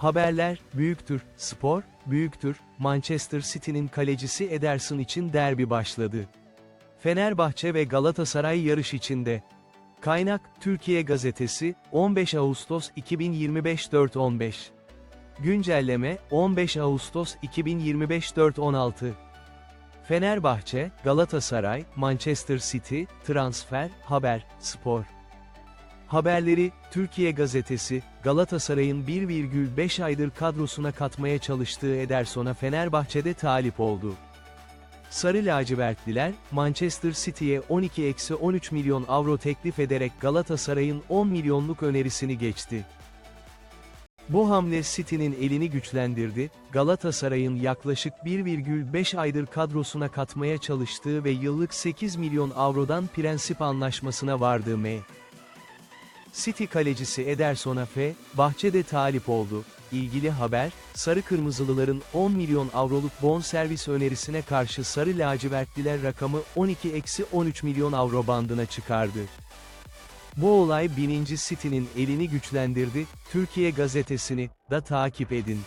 Haberler, büyüktür, spor, büyüktür, Manchester City'nin kalecisi Ederson için derbi başladı. Fenerbahçe ve Galatasaray yarış içinde. Kaynak, Türkiye Gazetesi, 15 Ağustos 2025 4.15. Güncelleme, 15 Ağustos 2025 4.16. Fenerbahçe, Galatasaray, Manchester City, transfer, haber, spor. Haberleri, Türkiye Gazetesi, Galatasaray'ın 1,5 aydır kadrosuna katmaya çalıştığı Ederson'a Fenerbahçe'de talip oldu. Sarı lacivertliler, Manchester City'ye 12-13 milyon avro teklif ederek Galatasaray'ın 10 milyonluk önerisini geçti. Bu hamle City'nin elini güçlendirdi, Galatasaray'ın yaklaşık 1,5 aydır kadrosuna katmaya çalıştığı ve yıllık 8 milyon avrodan prensip anlaşmasına vardığı M. City kalecisi Ederson'a F. Bahçede talip oldu. İlgili haber, Sarı Kırmızılıların 10 milyon avroluk bonservis önerisine karşı Sarı Lacivertliler rakamı 12-13 milyon avro bandına çıkardı. Bu olay 1. City'nin elini güçlendirdi, Türkiye gazetesini da takip edin.